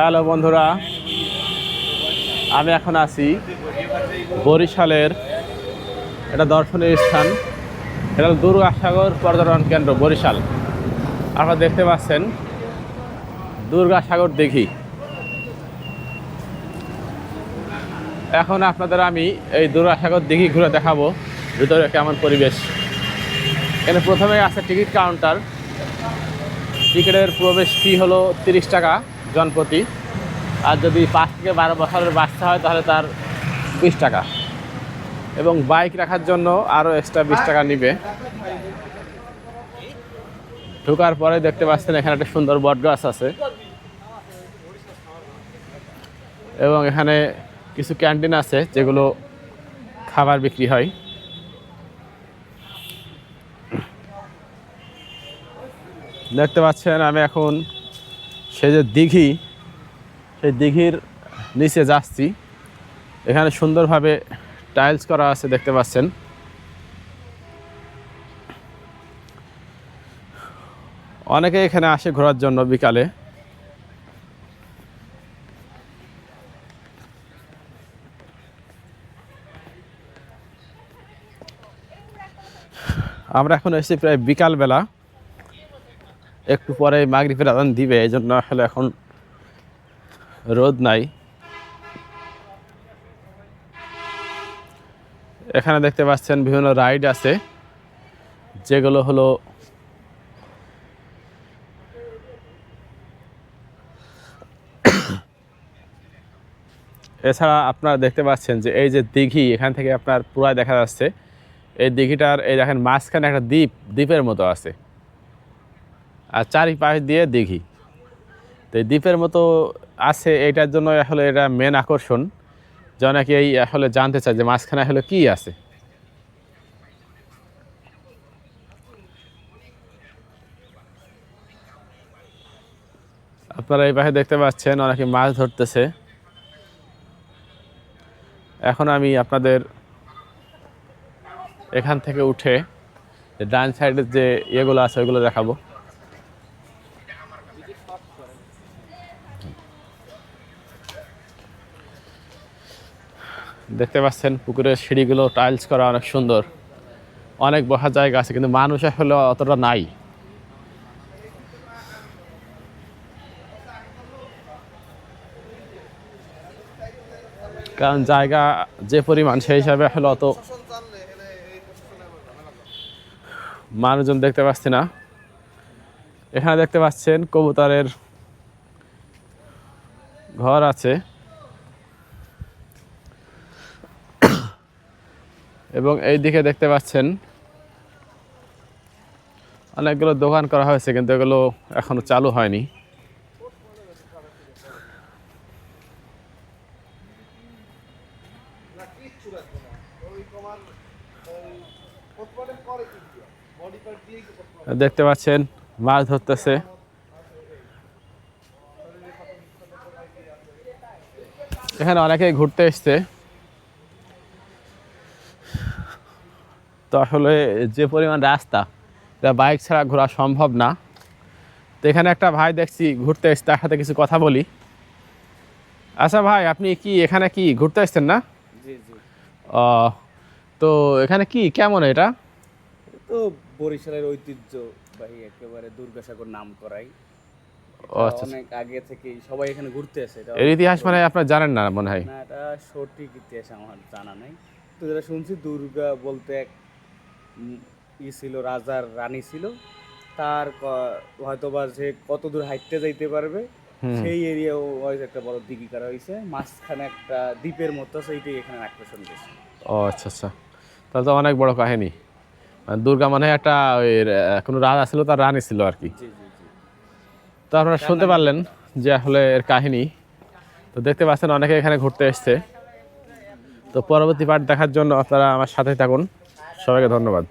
Hello বন্ধুরা, আমি এখন আছি বরিশালের এটা দর্শনীয় স্থান। এটা দুর্গাসাগর পর্যটন কেন্দ্র, বরিশাল। আপনারা দেখতে পাচ্ছেন দুর্গাসাগর দেখি এখন আপনাদের আমি এই দুর্গাসাগর দিঘি ঘুরে দেখাবো, ভিতরে কেমন পরিবেশ। এখানে প্রথমে আছে টিকিট কাউন্টার। টিকিটের প্রবেশ ফি হলো তিরিশ টাকা। জনপ্রতি। আর যদি পাঁচ থেকে বারো বছরের বাচ্চা হয়, তাহলে তার বিশ টাকা। এবং বাইক রাখার জন্য আরও এক্সট্রা বিশ টাকা নিবে। ঢোকার পরে দেখতে পাচ্ছেন, এখানে একটা সুন্দর বট গাছ আছে। এবং এখানে কিছু ক্যান্টিন আছে, যেগুলো খাবার বিক্রি হয়। দেখতে পাচ্ছেন, আমি এখন সে যে দিঘি, সেই দিঘির নিচে যাচ্ছি। এখানে সুন্দরভাবে টাইলস করা আছে, দেখতে পাচ্ছেন। অনেকে এখানে আসে ঘোরার জন্য বিকালে। আমরা এখন এসেছি প্রায় বিকালবেলা। একটু পরে মাগরিফের আদান দিবে এই জন্য আসলে এখন রোদ নাই। এখানে দেখতে পাচ্ছেন বিভিন্ন রাইড আছে, যেগুলো হলো এছাড়া আপনারা দেখতে পাচ্ছেন যে এই যে দিঘি, এখান থেকে আপনার পুরাই দেখা যাচ্ছে। এই দিঘিটার, এই দেখেন মাঝখানে একটা দ্বীপ, দ্বীপের মতো আছে। আর চারিপাশ দিয়ে দিঘি। তো দ্বীপের মতো আছে, এটার জন্য আসলে এটা মেন আকর্ষণ। যে অনেকে এই আসলে জানতে চায় যে মাঝখানে আসলে কী আছে। আপনারা এই পাশে দেখতে পাচ্ছেন অনেকে মাছ ধরতেছে। এখন আমি আপনাদের এখান থেকে উঠে, ডান সাইডের যে ইয়েগুলো আছে, ওইগুলো দেখাবো। দেখতে পাচ্ছেন, পুকুরের সিঁড়িগুলো টাইলস করা অনেক সুন্দর। অনেক বসার জায়গা আছে, কিন্তু মানুষ আসলে অতটা নাই। কারণ জায়গা যে পরিমাণ, সেই হিসাবে আসলে অত মানুষজন দেখতে পাচ্ছি না। এখানে দেখতে পাচ্ছেন কবুতরের ঘর আছে। এবং এই দিকে দেখতে পাচ্ছেন অনেকগুলো দোকান করা হয়েছে, কিন্তু এগুলো এখনও চালু হয়নি। দেখতে পাচ্ছেন মাছ ধরতেছে। এখানে অনেকেই ঘুরতে এসছে। তো আসলে যে পরিমাণ রাস্তা এটা বাইক ছাড়া ঘোরা সম্ভব না। তো এখানে একটা ভাই দেখছি ঘুরতে এসছে তার সাথে কিছু কথা বলি। আচ্ছা ভাই আপনি কি এখানে কি ঘুরতে এসছেন না? তো এখানে কি কেমন এটা? তো বরিশালের ঐতিহ্য ভাই একেবারে দুর্গাসাগর নাম করাই আচ্ছা অনেক আগে থেকেই সবাই এখানে ঘুরতে আসে এর ইতিহাস মানে আপনার জানেন না মনে হয়? না এটা সঠিক ইতিহাস আমার জানা নাই। তো যেটা শুনছি দুর্গা বলতে এক ই ছিল রাজার রানী ছিল। তার হয়তোবা সে কত দূর হাইটতে যাইতে পারবে সেই এরিয়াও হয়তো একটা বড় দিঘি করা হয়েছে মাঝখানে একটা দ্বীপের মতো সেইটাই এখানে আকর্ষণ বেশি। ও আচ্ছা আচ্ছা। তাহলে তো অনেক বড় কাহিনী। দুর্গা মানে একটা ওই কোনো রাজা ছিল তার রানী ছিল আর কি। তো আপনারা শুনতে পারলেন যে আসলে এর কাহিনী। তো দেখতে পাচ্ছেন অনেকে এখানে ঘুরতে এসছে। তো পরবর্তী পাঠ দেখার জন্য আপনারা আমার সাথে থাকুন। সবাইকে ধন্যবাদ।